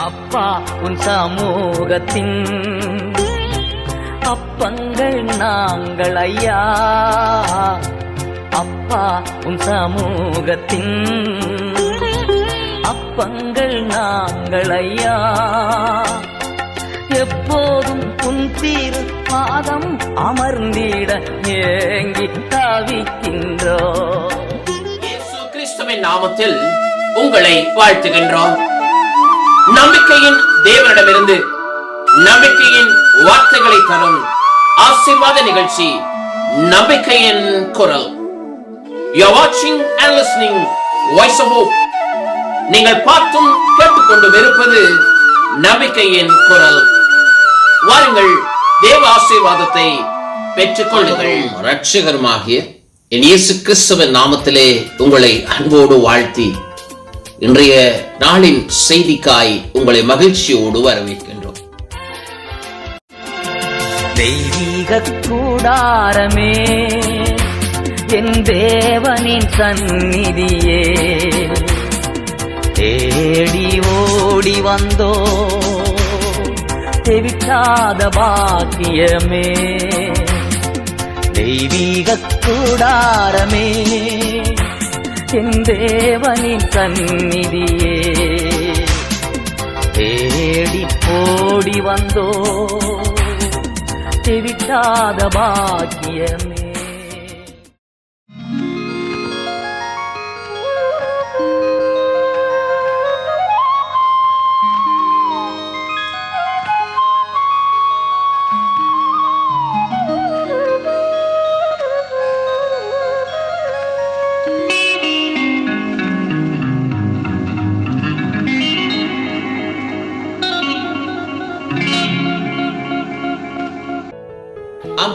அப்பா உன் சமூகத்தின் அப்பங்கள் நாங்கள் ஐயா. அப்பா உன் சமூகத்தின் அப்பங்கள் நாங்கள் ஐயா. எப்போதும் உன் தீர் பாதம் அமர்ந்திட ஏங்கி தவிக்கின்றோ கிறிஸ்துவின் நாமத்தில் உங்களை வாழ்த்துகின்றோம். நம்பிக்கையின் தேவனிடமிருந்து நம்பிக்கையின் வார்த்தைகளை தரும் ஆசீர்வாத நிகழ்ச்சி நம்பிக்கையின் குரல். யூ வாட்சிங் and listening voice of hope நீங்கள் பார்த்தும் கேட்டுக்கொண்டு வெறுப்பது நம்பிக்கையின் குரல். வாருங்கள் தேவ ஆசீர்வாதத்தை பெற்றுக்கொள்ளுங்கள். ரட்சகருமாகிய என் இயேசு கிறிஸ்துவின் நாமத்திலே உங்களை அன்போடு வாழ்த்தி இன்றைய நாளின் செய்திக்காய் உங்களை மகிழ்ச்சியோடு வரவேற்கின்றோம். தெய்வீக கூடாரமே என் தேவனின் சந்நிதியே. தேடி ஓடி வந்தோ தெவிக்காத பாக்கியமே. தெய்வீக கூடாரமே என் சந்நிதியே. தேடி ஓடி வந்தோ தெவிட்டாத பாக்கியமே.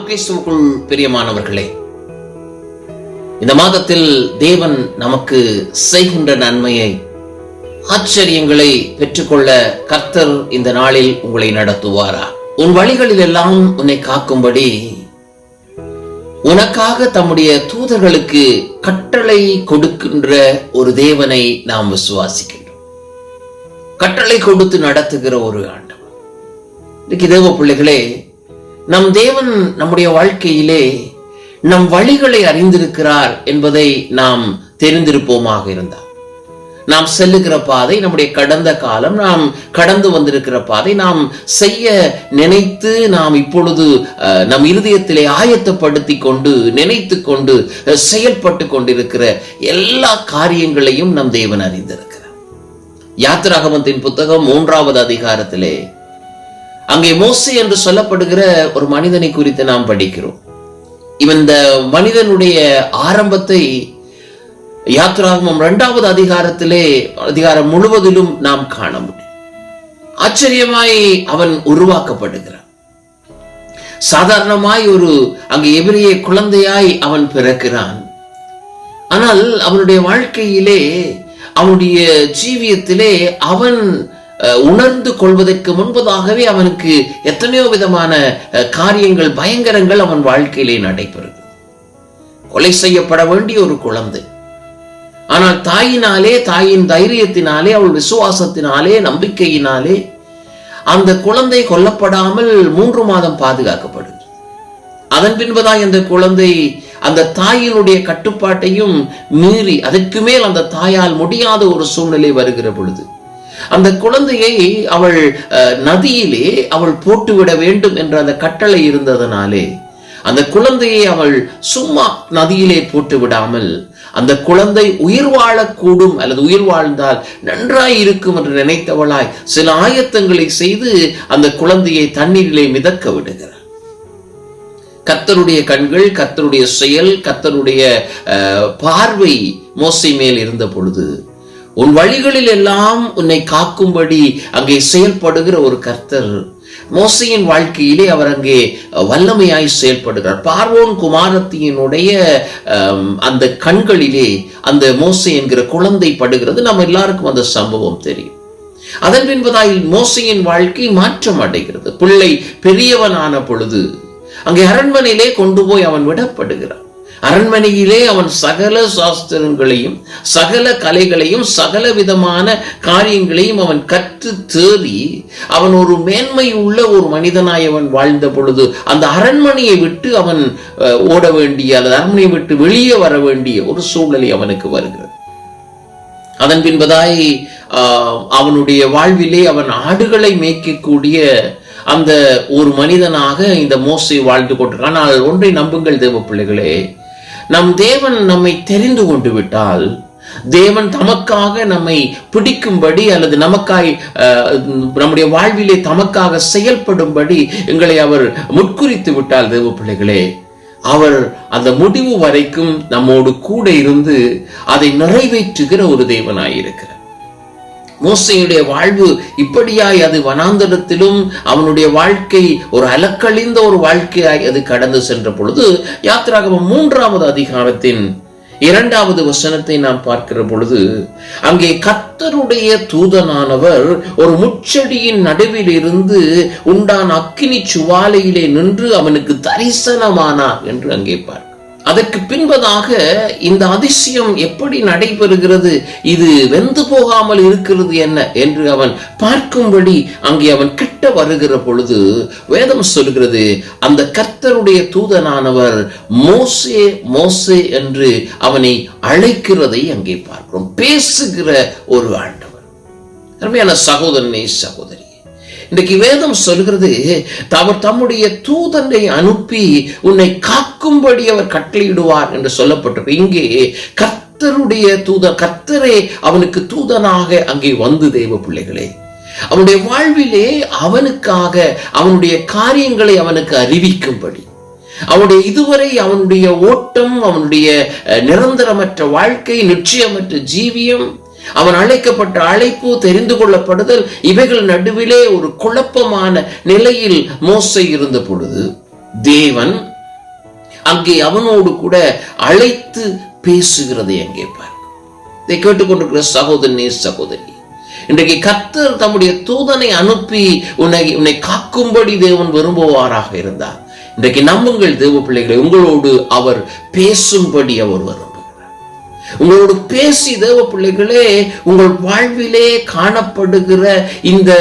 கிறிஸ்துவுக்குள் பிரியமானவர்களே இந்த மாதத்தில் தேவன் நமக்கு செய்கின்ற நன்மையை ஆச்சரியங்களை பெற்றுக்கொள்ள கர்த்தர் இந்த நாளில் உங்களை நடத்துவாரா? உன் வழிகளில் எல்லாம் உன்னை காக்கும்படி உனக்காக தம்முடைய தூதர்களுக்கு கட்டளை கொடுக்கின்ற ஒரு தேவனை நாம் விசுவாசிக்கின்றோம். கட்டளை கொடுத்து நடத்துகிற ஒரு ஆண்டவர். இன்னைக்கு தேவ பிள்ளைகளே நம் தேவன் நம்முடைய வாழ்க்கையிலே நம் வழிகளை அறிந்திருக்கிறார் என்பதை நாம் தெரிந்திருப்போமாக இருந்தார். நாம் செல்லுகிற பாதை நம்முடைய கடந்த காலம் நாம் கடந்து வந்திருக்கிற பாதை நாம் செய்ய நினைத்து நாம் இப்பொழுது அஹ், நம் இருதயத்திலே ஆயத்தப்படுத்தி கொண்டு நினைத்து கொண்டு செயல்பட்டு கொண்டிருக்கிற எல்லா காரியங்களையும் நம் தேவன் அறிந்திருக்கிறார். யாத்திராகமத்தின் புத்தகம் மூன்றாவது அதிகாரத்திலே அங்கே மோசே என்று சொல்லப்படுகிற ஒரு மனிதனை குறித்து நாம் படிக்கிறோம். இவன் இந்த மனிதனுடைய ஆரம்பத்தை யாத்ராகமம் இரண்டாவது அதிகாரத்திலே அதிகாரம் முழுவதிலும் நாம் காண முடியும். ஆச்சரியமாய் அவன் உருவாக்கப்படுகிறான். சாதாரணமாய் ஒரு அங்கே எபிரிய குழந்தையாய் அவன் பிறக்கிறான். ஆனால் அவனுடைய வாழ்க்கையிலே அவனுடைய ஜீவியத்திலே அவன் உணர்ந்து கொள்வதற்கு முன்பதாகவே அவனுக்கு எத்தனையோ விதமான காரியங்கள் பயங்கரங்கள் அவன் வாழ்க்கையிலே நடைபெறும் கொலை செய்யப்பட வேண்டிய ஒரு குழந்தை. ஆனால் தாயினாலே தாயின் தைரியத்தினாலே அவள் விசுவாசத்தினாலே நம்பிக்கையினாலே அந்த குழந்தை கொல்லப்படாமல் மூன்று மாதம் பாதுகாக்கப்படுகிறது அதன் பின்புதான் அந்த குழந்தை அந்த தாயினுடைய கட்டுப்பாட்டையும் மீறி அதற்கு மேல் அந்த தாயால் முடியாத ஒரு சூழ்நிலை வருகிற பொழுது அந்த குழந்தையை அவள் நதியிலே அவள் போட்டுவிட வேண்டும் என்ற அந்த கட்டளை இருந்ததனாலே அந்த குழந்தையை அவள் சும்மா நதியிலே போட்டு விடாமல் அந்த குழந்தை உயிர் வாழக்கூடும் அல்லது உயிர் வாழ்ந்தால் நன்றாய் இருக்கும் என்று நினைத்தவளாய் சில ஆயத்தங்களை செய்து அந்த குழந்தையை தண்ணீரிலே மிதக்க விடுகிறார் கத்தருடைய கண்கள் கத்தருடைய செயல் கத்தருடைய பார்வை மோசை மேல் இருந்த பொழுது உன் வழிகளில் எல்லாம் உன்னை காக்கும்படி அங்கே செயல்படுகிற ஒரு கர்த்தர். மோசையின் வாழ்க்கையிலே அவர் அங்கே வல்லமையாய் செயல்படுகிறார். பார்வோன் குமாரத்தியினுடைய அந்த கண்களிலே அந்த மோசை என்கிற குழந்தை படுகிறது. நம்ம எல்லாருக்கும் அந்த சம்பவம் தெரியும். அதன் பின்பதாய் மோசையின் வாழ்க்கை மாற்றம் அடைகிறது. பிள்ளை பெரியவனான பொழுது அங்கே அரண்மனையிலே கொண்டு போய் அவன் விடப்படுகிறான். அரண்மனையிலே அவன் சகல சாஸ்திரங்களையும் சகல கலைகளையும் சகல விதமான காரியங்களையும் அவன் கற்று தேறி அவன் ஒரு மேன்மை உள்ள ஒரு மனிதனாய் அவன் வாழ்ந்த பொழுது அந்த அரண்மனையை விட்டு அவன் அஹ், ஓட வேண்டிய அல்லது அரண்மனையை விட்டு வெளியே வர வேண்டிய ஒரு சூழ்நிலை அவனுக்கு வருகிறது. அதன் பின்பதாய் ஆஹ், அவனுடைய வாழ்விலே அவன் ஆடுகளை மேய்க்கக்கூடிய அந்த ஒரு மனிதனாக இந்த மோசை வாழ்ந்து கொண்டிருக்கான் ஆனால் ஒன்றை நம்புங்கள் தேவ பிள்ளைகளே நம் தேவன் நம்மை தெரிந்து கொண்டு விட்டால் தேவன் தமக்காக நம்மை பிடிக்கும்படி அல்லது நமக்காய் ஆஹ், நம்முடைய வாழ்விலே தமக்காக செயல்படும்படி எங்களை அவர் முட்குறித்து விட்டால் தேவ பிள்ளைகளே. அவர் அந்த முடிவு வரைக்கும் நம்மோடு கூட இருந்து அதை நிறைவேற்றுகிற ஒரு தேவனாயிருக்கிறார். மோசையுடைய வாழ்வு இப்படியாய் அது வனாந்தரத்திலும் அவனுடைய வாழ்க்கை ஒரு அலக்கழிந்த ஒரு வாழ்க்கையாய் அது கடந்து சென்ற பொழுது யாத்திராகமம் மூன்றாவது அதிகாரத்தின் இரண்டாவது வசனத்தை நாம் பார்க்கிற பொழுது அங்கே கத்தருடைய தூதனானவர் ஒரு முச்செடியின் நடுவில் இருந்து உண்டான அக்கினி சுவாலையிலே நின்று அவனுக்கு தரிசனமானார் என்று அங்கே பார்க்க அதற்கு பின்பதாக இந்த அதிசயம் எப்படி நடைபெறுகிறது? இது வெந்து போகாமல் இருக்கிறது என்ன? என்று அவன் பார்க்கும்படி அங்கே அவன் கிட்ட வருகிற பொழுது வேதம் சொல்கிறது அந்த கர்த்தருடைய தூதனானவர் மோசே மோசே என்று அவனை அழைக்கிறதை அங்கே பார்க்கிறோம். பேசுகிற ஒரு ஆண்டவர். அருமையான சகோதரனே சகோதரி இன்றைக்கு வேதம் சொல்கிறது அவர் தம்முடைய தூதனை அனுப்பி உன்னை காக்கும்படி அவர் கட்டளையிடுவார் என்று சொல்லப்பட்டிருக்கு. இங்கே கர்த்தருடைய தூதன் கர்த்தரே அவனுக்கு தூதனாக அங்கே வந்து தேவ பிள்ளைகளே. அவனுடைய வாழ்விலே அவனுக்காக அவனுடைய காரியங்களை அவனுக்கு அறிவிக்கும்படி. அவனுடைய இதுவரை அவனுடைய ஓட்டம் அவனுடைய நிரந்தரமற்ற வாழ்க்கை நிச்சயமற்ற ஜீவியம் அவன் அழைக்கப்பட்ட அழைப்பு தெரிந்து கொள்ளப்படுதல் இவைகள் நடுவிலே ஒரு குழப்பமான நிலையில் மோசை இருந்த பொழுது தேவன் அங்கே அவனோடு கூட அழைத்து பேசுகிறதை அங்கே பார் இதை கேட்டுக்கொண்டிருக்கிற சகோதரனே சகோதரி இன்றைக்கு கத்தர் தம்முடைய தூதனை அனுப்பி உன்னை உன்னை காக்கும்படி தேவன் விரும்புவாராக இருந்தார். இன்றைக்கு நம்புங்கள் தேவ பிள்ளைகளை உங்களோடு அவர் பேசும்படி அவர் வரும் உங்களோடு பேசி தேவ பிள்ளைகளே உங்கள் வாழ்விலே காணப்படுகிற இந்த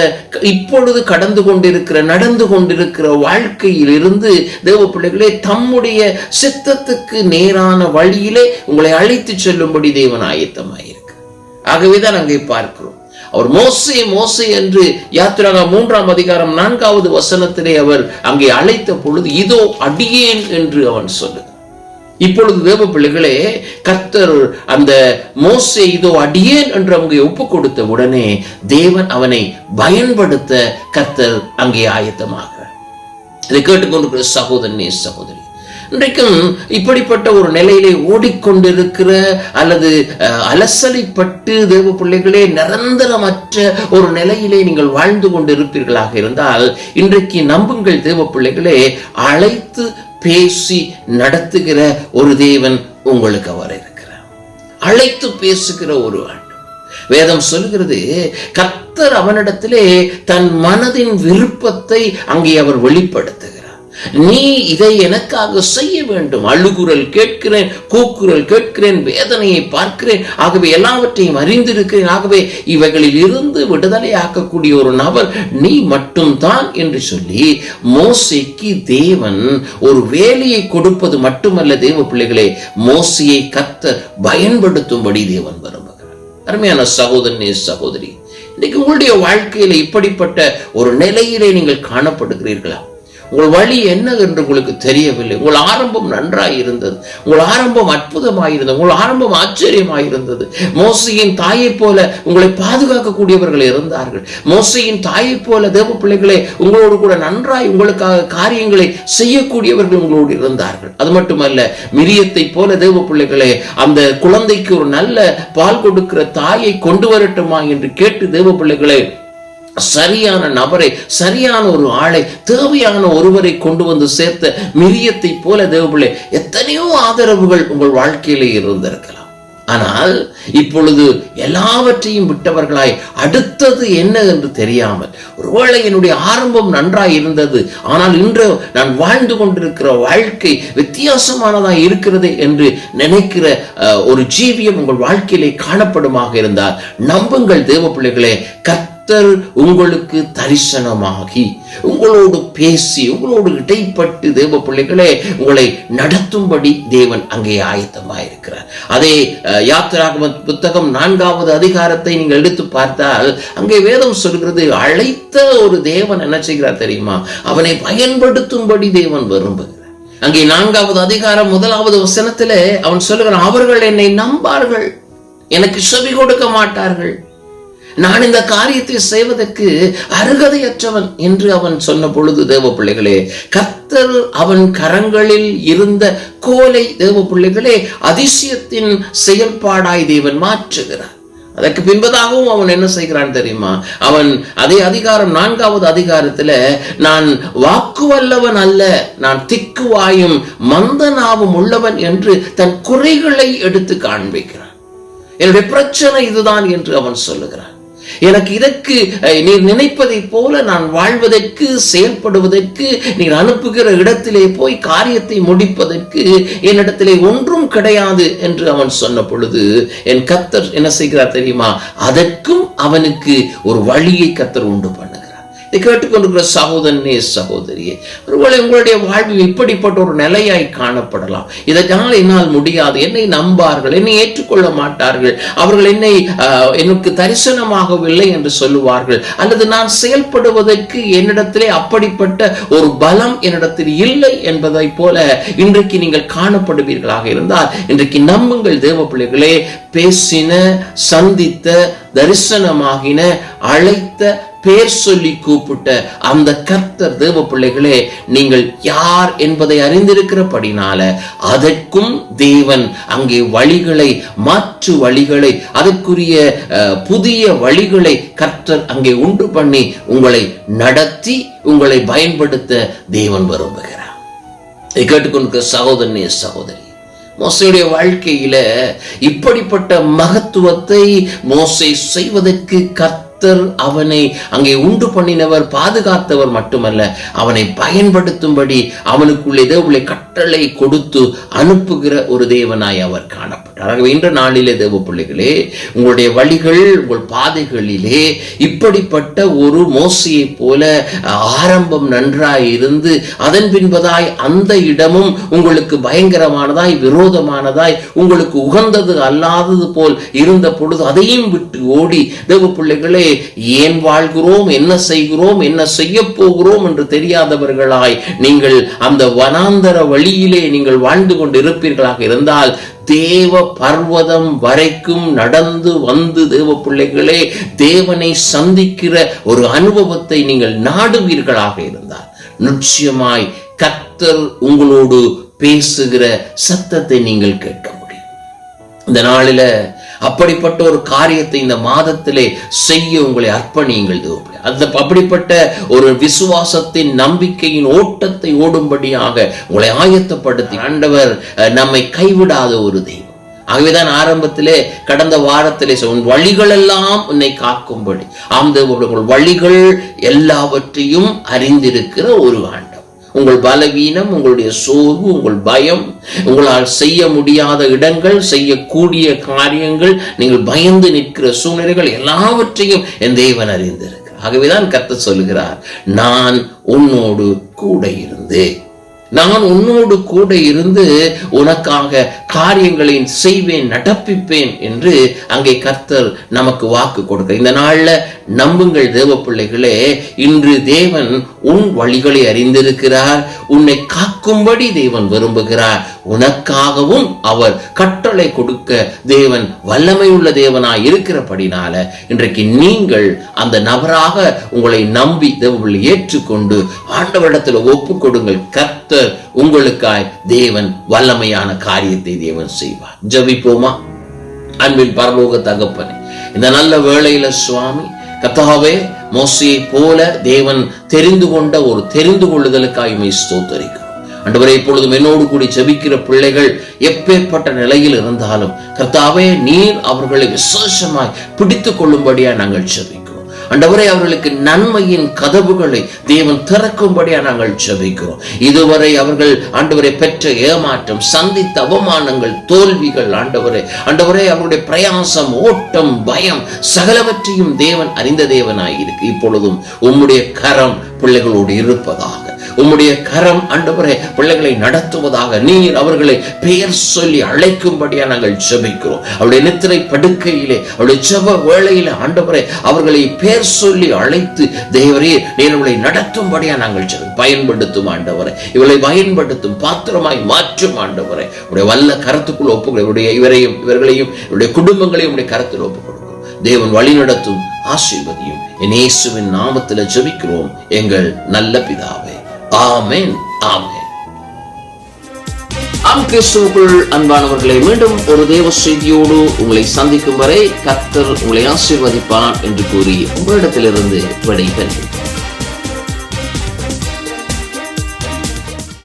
இப்பொழுது கடந்து கொண்டிருக்கிற நடந்து கொண்டிருக்கிற வாழ்க்கையில் இருந்து தேவ பிள்ளைகளே தம்முடைய சித்தத்துக்கு நேரான வழியிலே உங்களை அழைத்து செல்லும்படி தேவன் ஆயத்தமாயிருக்கு. ஆகவேதான் அங்கே பார்க்கிறோம். அவர் மோசே மோசே என்று யாத்திராக மூன்றாம் அதிகாரம் நான்காவது வசனத்திலே அவர் அங்கே அழைத்த பொழுது இதோ அடியேன் என்று அவன் சொல்லுகிறார் இப்பொழுது தேவ பிள்ளைகளே கர்த்தர் அந்த மோசே இதோ அடியேன் என்று அவங்க ஒப்பு கொடுத்த உடனே தேவன் அவனை பயன்படுத்த கர்த்தர் அங்கே ஆயத்தமாகிறார் இதை கேட்டுக்கொண்டிருக்கிற சகோதரனே சகோதரி இன்றைக்கும் இப்படிப்பட்ட ஒரு நிலையிலே ஓடிக்கொண்டிருக்கிற அல்லது அலசலைப்பட்டு தேவ பிள்ளைகளே நிரந்தரமற்ற ஒரு நிலையிலே நீங்கள் வாழ்ந்து கொண்டிருப்பீர்களாக இருந்தால் இன்றைக்கு நம்புங்கள் தேவ பிள்ளைகளே அழைத்து பேசி நடத்துகிற ஒரு தேவன் உங்களுக்கு அவர் இருக்கிறார். அழைத்து பேசுகிற ஒரு ஆண்டு வேதம் சொல்கிறது கத்தர் அவனிடத்திலே தன் மனதின் விருப்பத்தை அங்கே அவர் வெளிப்படுத்துகிறார். நீ இதை எனக்காக செய்ய வேண்டும். அழுகுரல் கேட்கிறேன் கூக்குரல் கேட்கிறேன் வேதனையை பார்க்கிறேன். ஆகவே எல்லாவற்றையும் அறிந்திருக்கிறேன். ஆகவே இவைகளில் இருந்து விடுதலை ஆக்கக்கூடிய ஒரு நபர் நீ மட்டும்தான் என்று சொல்லி மோசைக்கு தேவன் ஒரு வேலையை கொடுப்பது மட்டுமல்ல தேவ பிள்ளைகளே. மோசையை கத்த பயன்படுத்தும்படி தேவன் விரும்புகிறார். அருமையான சகோதரனே சகோதரி இன்னைக்கு உங்களுடைய வாழ்க்கையில இப்படிப்பட்ட ஒரு நிலையிலே நீங்கள் காணப்படுகிறீர்களா? உங்கள் வழி என்ன என்று உங்களுக்கு தெரியவில்லை. உங்கள் ஆரம்பம் நன்றாய் இருந்தது. உங்கள் ஆரம்பம் அற்புதமாயிருந்தது. உங்கள் ஆரம்பம் ஆச்சரியமாயிருந்தது. மோசையின் தாயைப் போல உங்களை பாதுகாக்கக்கூடியவர்கள் இருந்தார்கள். மோசையின் தாயைப் போல தேவ பிள்ளைகளே உங்களோடு கூட நன்றாய் உங்களுக்காக காரியங்களை செய்யக்கூடியவர்கள் உங்களோடு இருந்தார்கள். அது மட்டுமல்ல மிரியத்தை போல தேவ பிள்ளைகளே அந்த குழந்தைக்கு ஒரு நல்ல பால் கொடுக்கிற தாயை கொண்டு வரட்டுமா என்று கேட்டு தேவ பிள்ளைகளே சரியான நபரை சரியான ஒரு ஆளை தேவையான ஒருவரை கொண்டு வந்து சேர்த்த மிரியத்தை போல தேவபிள்ளை எத்தனையோ ஆதரவுகள் உங்கள் வாழ்க்கையிலே இருந்திருக்கலாம். ஆனால் இப்பொழுது எல்லாவற்றையும் விட்டவர்களாய் அடுத்தது என்ன என்று தெரியாமல் ஒருவேளை என்னுடைய ஆரம்பம் நன்றாய் இருந்தது ஆனால் இன்று நான் வாழ்ந்து கொண்டிருக்கிற வாழ்க்கை வித்தியாசமானதாக இருக்கிறது என்று நினைக்கிற அஹ், ஒரு ஜீவியம் உங்கள் வாழ்க்கையிலே காணப்படுமாக இருந்தால் நம்புங்கள் தேவ பிள்ளைகளே கர்த்தர் உங்களுக்கு தரிசனமாகி உங்களோடு பேசி உங்களோடு இடைப்பட்டு தேவ பிள்ளைகளே உங்களை நடத்தும்படி தேவன் அங்கே ஆயத்தமாயிருக்கிறார். அதே யாத்திராகம புத்தகம் நான்காவது அதிகாரத்தை நீங்கள் எடுத்து பார்த்தால் அங்கே வேதம் சொல்கிறது அழைத்த ஒரு தேவன் என்ன செய்கிறார் தெரியுமா? அவனை பயன்படுத்தும்படி தேவன் விரும்புகிறார். அங்கே நான்காவது அதிகாரம் முதலாவது வசனத்திலே அவன் சொல்லுகிறான் அவர்கள் என்னை நம்பார்கள் எனக்கு செவி கொடுக்க மாட்டார்கள். நான் இந்த காரியத்தை செய்வதற்கு அருகதையற்றவன் என்று அவன் சொன்ன பொழுது தேவ பிள்ளைகளே கர்த்தர் அவன் கரங்களில் இருந்த கோலை தேவ பிள்ளைகளே அதிசயத்தின் செயல்பாடாய் தேவன் மாற்றுகிறார். அதற்கு பின்பதாகவும் அவன் என்ன செய்கிறான் தெரியுமா? அவன் அதே அதிகாரம் நான்காவது அதிகாரத்துல நான் வாக்குவல்லவன் அல்ல நான் திக்குவாயும் மந்தனாவும் உள்ளவன் என்று தன் குறைகளை எடுத்து காண்பிக்கிறான். என்னுடைய பிரச்சனை இதுதான் என்று அவன் சொல்லுகிறான். எனக்கு இதற்கு நீர் நினைப்பதைப் போல நான் வாழ்வதற்கு செயல்படுவதற்கு நீர் அனுப்புகிற இடத்திலே போய் காரியத்தை முடிப்பதற்கு என்னிடத்திலே ஒன்றும் கிடையாது என்று அவன் சொன்ன பொழுது என் கத்தர் என்ன செய்கிறார் தெரியுமா? அதற்கும் அவனுக்கு ஒரு வழியை கத்தர் உண்டு பண்ணுகிறார் கேட்டுக்கொண்டிருக்கிற சகோதரனே சகோதரியே. ஒருவேளை உங்களுடைய வாழ்வில் இப்படிப்பட்ட ஒரு நிலையாய் காணப்படலாம். இதனால் என்னால் முடியாது. என்னை நம்பார்கள் என்னை ஏற்றுக்கொள்ள மாட்டார்கள். அவர்கள் என்னை ஆஹ், எனக்கு தரிசனமாகவில்லை என்று சொல்லுவார்கள். அல்லது நான் செயல்படுவதற்கு என்னிடத்திலே அப்படிப்பட்ட ஒரு பலம் என்னிடத்தில் இல்லை என்பதை போல இன்றைக்கு நீங்கள் காணப்படுவீர்களாக இருந்தால் இன்றைக்கு நம்புங்கள் தேவ பிள்ளைகளே பேசின சந்தித்த தரிசனமாகின அழைத்த பேர் சொல்லி கூப்பிட்ட அந்த கர்த்தர் தேவ பிள்ளைகளே நீங்கள் யார் என்பதை அறிந்திருக்கிறபடினால அதற்கும் தேவன் அங்கே வழிகளை மாற்று வழிகளை அதற்குரிய புதிய வழிகளை கர்த்தர் அங்கே உண்டு பண்ணி உங்களை நடத்தி உங்களை பயன்படுத்த தேவன் விரும்புகிறார். இதை கேட்டுக்கொண்டிருக்கிற சகோதரனே சகோதரி மோசையுடைய வாழ்க்கையில இப்படிப்பட்ட மகத்துவத்தை மோசை செய்வதற்கு கர்த்தர் அவனை அங்கே உண்டு பண்ணினவர் பாதுகாத்தவர் மட்டுமல்ல அவனை பயன்படுத்தும்படி அவனுக்குள்ளே உள்ள கட்டளை கொடுத்து அனுப்புகிற ஒரு தேவனாய் அவர் காணப்படும். ஆகவே இன்ற நாளிலே தேவ பிள்ளைகளே உங்களுடைய வழிகள் உங்கள் பாதைகளிலே இப்படிப்பட்ட ஒரு மோசையை போல ஆரம்பம் நன்றாய் இருந்து அதன் பின்பதாய் அந்த இடமும் உங்களுக்கு பயங்கரமானதாய் விரோதமானதாய் உங்களுக்கு உகந்தது அல்லாதது போல் இருந்த பொழுது அதையும் விட்டு ஓடி தேவ பிள்ளைகளே ஏன் வாழ்கிறோம்? என்ன செய்கிறோம்? என்ன செய்ய போகிறோம்? என்று தெரியாதவர்களாய் நீங்கள் அந்த வனாந்தர வழியிலே நீங்கள் வாழ்ந்து கொண்டு இருப்பீர்களாக இருந்தால் தேவ பர்வதம் வரைக்கும் நடந்து வந்து தேவ பிள்ளைகளே தேவனை சந்திக்கிற ஒரு அனுபவத்தை நீங்கள் நாடுவீர்களாக இருந்தால் நிச்சயமாய் கத்தர் உங்களோடு பேசுகிற சத்தத்தை நீங்கள் கேட்க முடியும். இந்த நாளில அப்படிப்பட்ட ஒரு காரியத்தை இந்த மாதத்திலே செய்ய உங்களை அர்ப்பணியுங்கள் அந்த அப்படிப்பட்ட ஒரு விசுவாசத்தின் நம்பிக்கையின் ஓட்டத்தை ஓடும்படியாக உங்களை ஆயத்தப்படுத்தி ஆண்டவர் அஹ், நம்மை கைவிடாத ஒரு தெய்வம். ஆகவேதான் ஆரம்பத்திலே கடந்த வாரத்திலே உன் வழிகள் எல்லாம் உன்னை காக்கும்படி. ஆம் உங்கள் வழிகள் எல்லாவற்றையும் அறிந்திருக்கிற ஒரு ஆண்டு உங்கள் பலவீனம் உங்களுடைய சோர்வு உங்கள் பயம் உங்களால் செய்ய முடியாத இடங்கள் செய்யக்கூடிய காரியங்கள் நீங்கள் பயந்து நிற்கிற சூழ்நிலைகள் எல்லாவற்றையும் என் தேவன் அறிந்திருக்கிறார். ஆகவேதான் கத்த சொல்கிறார் நான் உன்னோடு கூட இருந்து நான் உன்னோடு கூட இருந்து உனக்காக காரியங்களை செய்வேன் நடப்பிப்பேன் என்று அங்கே கர்த்தர் நமக்கு வாக்கு கொடுக்க இந்த நாள்ல நம்புங்கள் தேவ பிள்ளைகளே இன்று தேவன் உன் வழிகளை அறிந்திருக்கிறார். உன்னை காக்கும்படி தேவன் விரும்புகிறார். உனக்காகவும் அவர் கட்டளை கொடுக்க தேவன் வல்லமை உள்ள தேவனாய் இருக்கிறபடினால இன்றைக்கு நீங்கள் அந்த நபராக உங்களை நம்பி தேவங்களை ஏற்றுக்கொண்டு ஆண்டவரிடத்தில் ஒப்பு கொடுங்கள். கத்த உங்களுக்காய் தேவன் வல்லமையான காரியத்தை தேவன் செய்வார். ஜபிப்போமா? அன்பின் பரலோக தகப்பனே இந்த நல்ல வேளையில சுவாமி கத்தாவே மோசியை போல தேவன் தெரிந்து கொண்ட ஒரு தெரிந்து கொள்ளுதலுக்காய் ஸ்தோத்தரிக்கும் ஸ்தோத்தரிக்கிறோம் இப்பொழுதும் என்னோடு கூடி ஜெபிக்கிற பிள்ளைகள் எப்பேற்பட்ட நிலையில் இருந்தாலும் கர்த்தாவே நீர் அவர்களை விசேஷமாய் பிடித்துக் கொள்ளும்படியா நாங்கள் ஜெபிக்கிறோம். அண்டவரை அவர்களுக்கு நன்மையின் கதவுகளை தேவன் திறக்கும்படியா நாங்கள் ஜெபிக்கிறோம். இதுவரை அவர்கள் ஆண்டவரை பெற்ற ஏமாற்றம் சந்தித்த அவமானங்கள் தோல்விகள் ஆண்டவரை ஆண்டவரே அவருடைய பிரயாசம் ஓட்டம் பயம் சகலவற்றையும் தேவன் அறிந்த தேவனாய் இருக்கு. இப்பொழுதும் உம்முடைய கரம் பிள்ளைகளோடு இருப்பதாக உம்முடைய கரம் ஆண்டவரே பிள்ளைகளை நடத்துவதாக நீர் அவர்களை பெயர் சொல்லி அழைக்கும்படியா நாங்கள் ஜெபிக்கிறோம். அவருடைய நித்திரை படுக்கையிலே அவருடைய ஜெப வேளையில ஆண்டவரே அவர்களை பெயர் சொல்லி அழைத்து தேவரே நீர் அவளை நடத்தும்படியா நாங்கள் ஜெபி பயன்படுத்தும் ஆண்டவரே. இவளை பயன்படுத்தும் பாத்திரமாய் மாற்றும் ஆண்டவரே. உடைய வல்ல கரத்துக்குள் ஒப்புகளை இவரையும் இவர்களையும் இவருடைய குடும்பங்களையும் உடைய கரத்தில் ஒப்புக் கொடுக்கிறோம் தேவன் வழிநடத்தும் ஆசீர்வதியும். என் இயேசுவின் நாமத்தில் ஜெபிக்கிறோம். எங்கள் நல்ல பிதாவே. ஆமேன் ஆமேன். ஆம் கிறிஸ்துவுக்குள் அன்பானவர்களை மீண்டும் ஒரு தேவ செய்தியோடு உங்களை சந்திக்கும் வரை கத்தர் உங்களை ஆசீர்வதிப்பான் என்று கூறி உங்களிடத்திலிருந்து விடைபெறுகிறேன்.